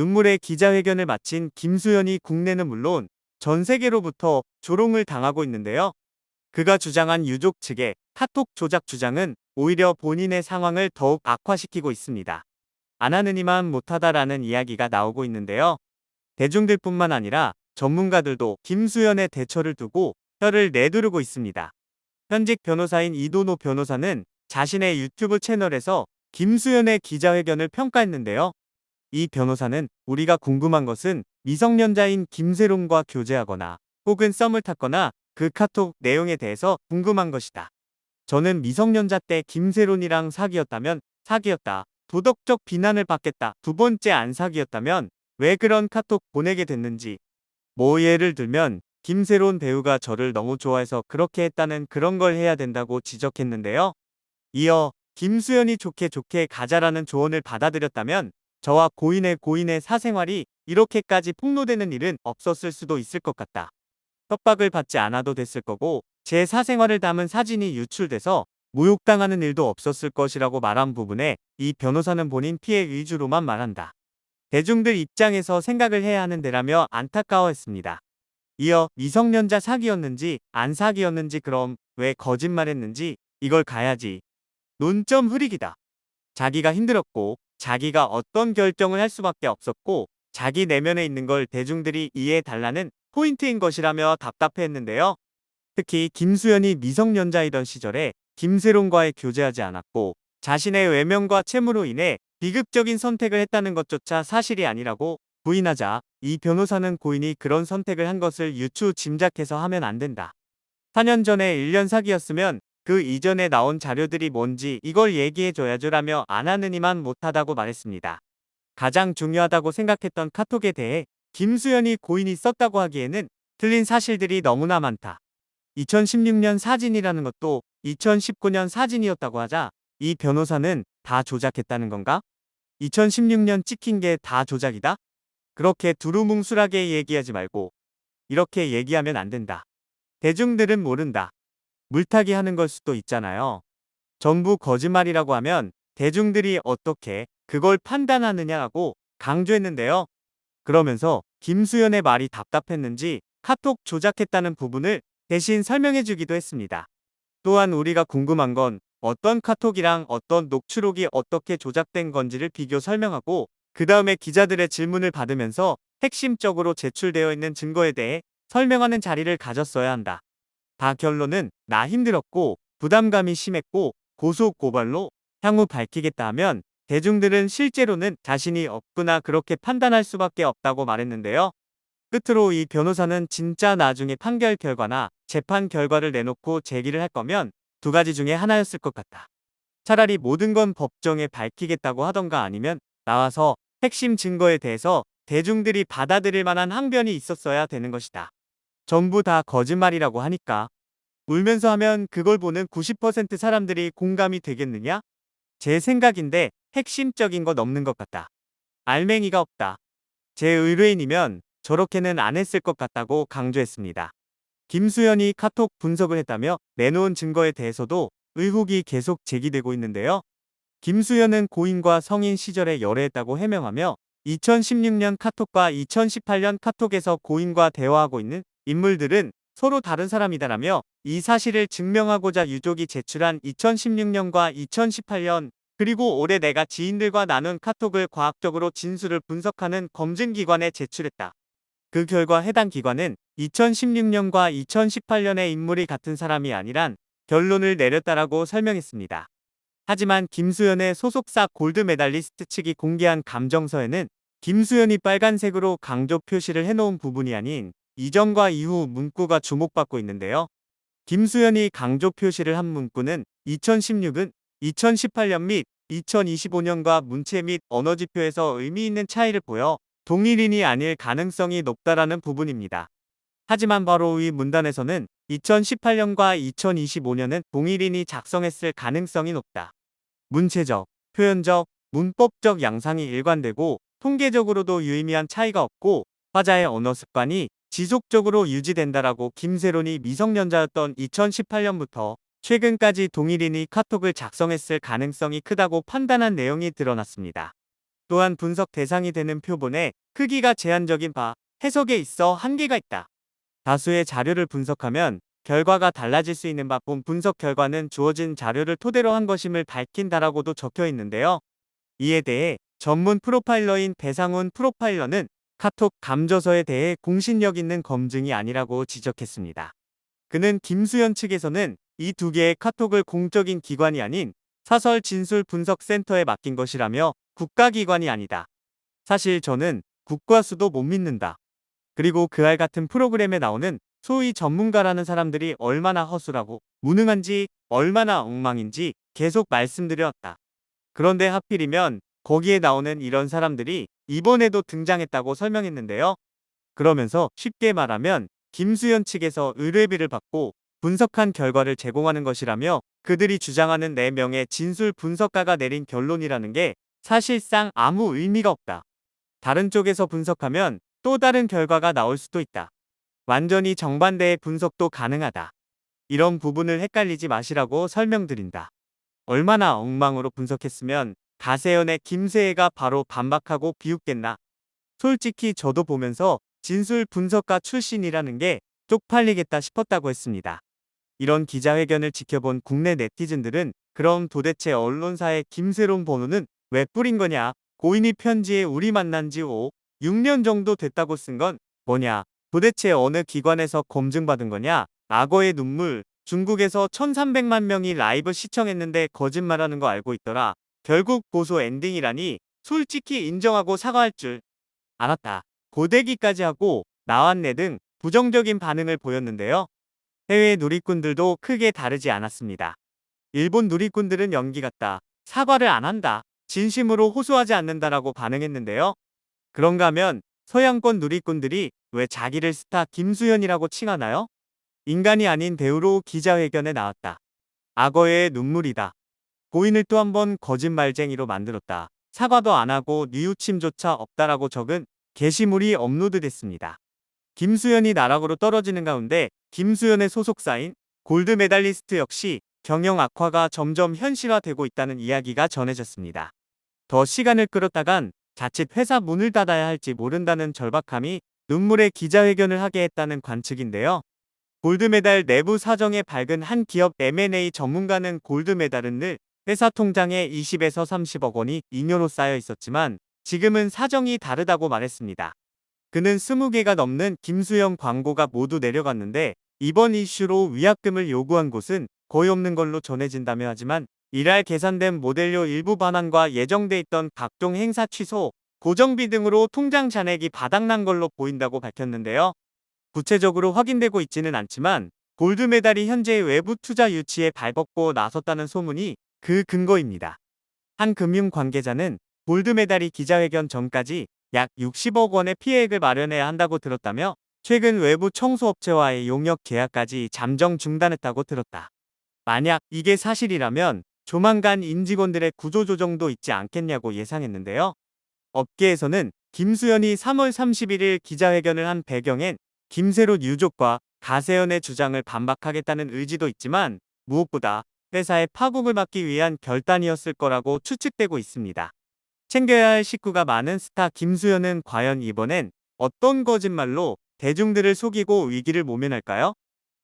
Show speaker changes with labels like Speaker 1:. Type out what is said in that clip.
Speaker 1: 눈물의 기자회견을 마친 김수현이 국내는 물론 전 세계로부터 조롱을 당하고 있는데요. 그가 주장한 유족 측의 카톡 조작 주장은 오히려 본인의 상황을 더욱 악화시키고 있습니다. 안 하느니만 못하다라는 이야기가 나오고 있는데요. 대중들뿐만 아니라 전문가들도 김수현의 대처를 두고 혀를 내두르고 있습니다. 현직 변호사인 이도노 변호사는 자신의 유튜브 채널에서 김수현의 기자회견을 평가했는데요. 이 변호사는 우리가 궁금한 것은 미성년자인 김세롬과 교제하거나 혹은 썸을 탔거나 그 카톡 내용에 대해서 궁금한 것이다. 저는 미성년자 때 김세론이랑 사귀었다면 사귀었다. 도덕적 비난을 받겠다. 두 번째 안 사귀었다면 왜 그런 카톡 보내게 됐는지. 뭐 예를 들면 김세론 배우가 저를 너무 좋아해서 그렇게 했다는 그런 걸 해야 된다고 지적했는데요. 이어 김수현이 좋게 좋게 가자라는 조언을 받아들였다면 저와 고인의 고인의 사생활이 이렇게까지 폭로되는 일은 없었을 수도 있을 것 같다. 협박을 받지 않아도 됐을 거고 제 사생활을 담은 사진이 유출돼서 모욕당하는 일도 없었을 것이라고 말한 부분에 이 변호사는 본인 피해 위주로만 말한다. 대중들 입장에서 생각을 해야 하는 데라며 안타까워했습니다. 이어 미성년자 사기였는지 안 사기였는지 그럼 왜 거짓말했는지 이걸 가야지. 논점 흐리기다. 자기가 힘들었고 자기가 어떤 결정을 할 수밖에 없었고 자기 내면에 있는 걸 대중들이 이해해 달라는 포인트인 것이라며 답답해했는데요. 특히 김수현이 미성년자이던 시절에 김세론과의 교제하지 않았고 자신의 외면과 채무로 인해 비극적인 선택을 했다는 것조차 사실이 아니라고 부인하자 이 변호사는 고인이 그런 선택을 한 것을 유추 짐작해서 하면 안 된다. 4년 전에 1년 사기였으면 그 이전에 나온 자료들이 뭔지 이걸 얘기해줘야죠 라며 안 하느니만 못하다고 말했습니다. 가장 중요하다고 생각했던 카톡에 대해 김수현이 고인이 썼다고 하기에는 틀린 사실들이 너무나 많다. 2016년 사진이라는 것도 2019년 사진이었다고 하자 이 변호사는 다 조작했다는 건가? 2016년 찍힌 게 다 조작이다? 그렇게 두루뭉술하게 얘기하지 말고 이렇게 얘기하면 안 된다. 대중들은 모른다. 물타기 하는 걸 수도 있잖아요. 전부 거짓말이라고 하면 대중들이 어떻게 그걸 판단하느냐고 강조했는데요. 그러면서 김수현의 말이 답답했는지 카톡 조작했다는 부분을 대신 설명해 주기도 했습니다. 또한 우리가 궁금한 건 어떤 카톡이랑 어떤 녹취록이 어떻게 조작된 건지를 비교 설명하고 그 다음에 기자들의 질문을 받으면서 핵심적으로 제출되어 있는 증거에 대해 설명하는 자리를 가졌어야 한다. 다 결론은 나 힘들었고 부담감이 심했고 고소 고발로 향후 밝히겠다 하면 대중들은 실제로는 자신이 없구나 그렇게 판단할 수밖에 없다고 말했는데요. 끝으로 이 변호사는 진짜 나중에 판결 결과나 재판 결과를 내놓고 제기를 할 거면 두 가지 중에 하나였을 것 같다. 차라리 모든 건 법정에 밝히겠다고 하던가 아니면 나와서 핵심 증거에 대해서 대중들이 받아들일 만한 항변이 있었어야 되는 것이다. 전부 다 거짓말이라고 하니까 울면서 하면 그걸 보는 90% 사람들이 공감이 되겠느냐? 제 생각인데 핵심적인 것 없는 것 같다. 알맹이가 없다. 제 의뢰인이면 저렇게는 안 했을 것 같다고 강조했습니다. 김수현이 카톡 분석을 했다며 내놓은 증거에 대해서도 의혹이 계속 제기되고 있는데요. 김수현은 고인과 성인 시절에 열애했다고 해명하며 2016년 카톡과 2018년 카톡에서 고인과 대화하고 있는 인물들은 서로 다른 사람이다라며 이 사실을 증명하고자 유족이 제출한 2016년과 2018년 그리고 올해 내가 지인들과 나눈 카톡을 과학적으로 진술을 분석하는 검증기관에 제출했다. 그 결과 해당 기관은 2016년과 2018년의 인물이 같은 사람이 아니란 결론을 내렸다라고 설명했습니다. 하지만 김수현의 소속사 골드메달리스트 측이 공개한 감정서에는 김수현이 빨간색으로 강조 표시를 해놓은 부분이 아닌 이전과 이후 문구가 주목받고 있는데요. 김수현이 강조 표시를 한 문구는 2016은 2018년 및 2025년과 문체 및 언어지표에서 의미 있는 차이를 보여 동일인이 아닐 가능성이 높다라는 부분입니다. 하지만 바로 위 문단에서는 2018년과 2025년은 동일인이 작성했을 가능성이 높다. 문체적, 표현적, 문법적 양상이 일관되고 통계적으로도 유의미한 차이가 없고 화자의 언어 습관이 지속적으로 유지된다라고 김세론이 미성년자였던 2018년부터 최근까지 동일인이 카톡을 작성했을 가능성이 크다고 판단한 내용이 드러났습니다. 또한 분석 대상이 되는 표본의 크기가 제한적인 바 해석에 있어 한계가 있다. 다수의 자료를 분석하면 결과가 달라질 수 있는 바본 분석 결과는 주어진 자료를 토대로 한 것임을 밝힌다라고도 적혀 있는데요. 이에 대해 전문 프로파일러인 배상훈 프로파일러는 카톡 감조서에 대해 공신력 있는 검증이 아니라고 지적했습니다. 그는 김수현 측에서는 이 두 개의 카톡을 공적인 기관이 아닌 사설 진술 분석 센터에 맡긴 것이라며 국가기관이 아니다. 사실 저는 국과수도 못 믿는다. 그리고 그알 같은 프로그램에 나오는 소위 전문가라는 사람들이 얼마나 허술하고 무능한지 얼마나 엉망인지 계속 말씀드렸다. 그런데 하필이면 거기에 나오는 이런 사람들이 이번에도 등장했다고 설명했는데요. 그러면서 쉽게 말하면 김수현 측에서 의뢰비를 받고 분석한 결과를 제공하는 것이라며 그들이 주장하는 4명의 진술 분석가가 내린 결론이라는 게 사실상 아무 의미가 없다. 다른 쪽에서 분석하면 또 다른 결과가 나올 수도 있다. 완전히 정반대의 분석도 가능하다. 이런 부분을 헷갈리지 마시라고 설명드린다. 얼마나 엉망으로 분석했으면 가세연의 김세혜가 바로 반박하고 비웃겠나. 솔직히 저도 보면서 진술 분석가 출신이라는 게 쪽팔리겠다 싶었다고 했습니다. 이런 기자회견을 지켜본 국내 네티즌들은 그럼 도대체 언론사의 김세론 번호는 왜 뿌린 거냐? 고인이 편지에 우리 만난 지 5, 6년 정도 됐다고 쓴 건 뭐냐? 도대체 어느 기관에서 검증받은 거냐? 악어의 눈물, 중국에서 1300만 명이 라이브 시청했는데 거짓말하는 거 알고 있더라. 결국 고소 엔딩이라니 솔직히 인정하고 사과할 줄 알았다. 고데기까지 하고 나왔네 등 부정적인 반응을 보였는데요. 해외 누리꾼들도 크게 다르지 않았습니다. 일본 누리꾼들은 연기 같다. 사과를 안 한다. 진심으로 호소하지 않는다라고 반응했는데요. 그런가 하면 서양권 누리꾼들이 왜 자기를 스타 김수현이라고 칭하나요? 인간이 아닌 배우로 기자회견에 나왔다. 악어의 눈물이다. 고인을 또 한 번 거짓말쟁이로 만들었다. 사과도 안 하고 뉘우침조차 없다라고 적은 게시물이 업로드됐습니다. 김수현이 나락으로 떨어지는 가운데 김수현의 소속사인 골드 메달리스트 역시 경영 악화가 점점 현실화되고 있다는 이야기가 전해졌습니다. 더 시간을 끌었다간 자칫 회사 문을 닫아야 할지 모른다는 절박함이 눈물의 기자회견을 하게 했다는 관측인데요. 골드메달 내부 사정에 밝은 한 기업 M&A 전문가는 골드메달은 늘 회사 통장에 20에서 30억 원이 잉여로 쌓여 있었지만 지금은 사정이 다르다고 말했습니다. 그는 20개가 넘는 김수영 광고가 모두 내려갔는데 이번 이슈로 위약금을 요구한 곳은 거의 없는 걸로 전해진다며 하지만 이날 계산된 모델료 일부 반환과 예정돼 있던 각종 행사 취소, 고정비 등으로 통장 잔액이 바닥난 걸로 보인다고 밝혔는데요. 구체적으로 확인되고 있지는 않지만 골드메달이 현재 외부 투자 유치에 발벗고 나섰다는 소문이 그 근거입니다. 한 금융 관계자는 골드메달이 기자회견 전까지 약 60억 원의 피해액을 마련해야 한다고 들었다며 최근 외부 청소업체와의 용역 계약까지 잠정 중단했다고 들었다. 만약 이게 사실이라면 조만간 임직원들의 구조조정도 있지 않겠냐고 예상했는데요. 업계에서는 김수현이 3월 31일 기자회견을 한 배경엔 김세롯 유족과 가세연의 주장을 반박하겠다는 의지도 있지만 무엇보다 회사의 파국을 막기 위한 결단이었을 거라고 추측되고 있습니다. 챙겨야 할 식구가 많은 스타 김수현은 과연 이번엔 어떤 거짓말로 대중들을 속이고 위기를 모면할까요?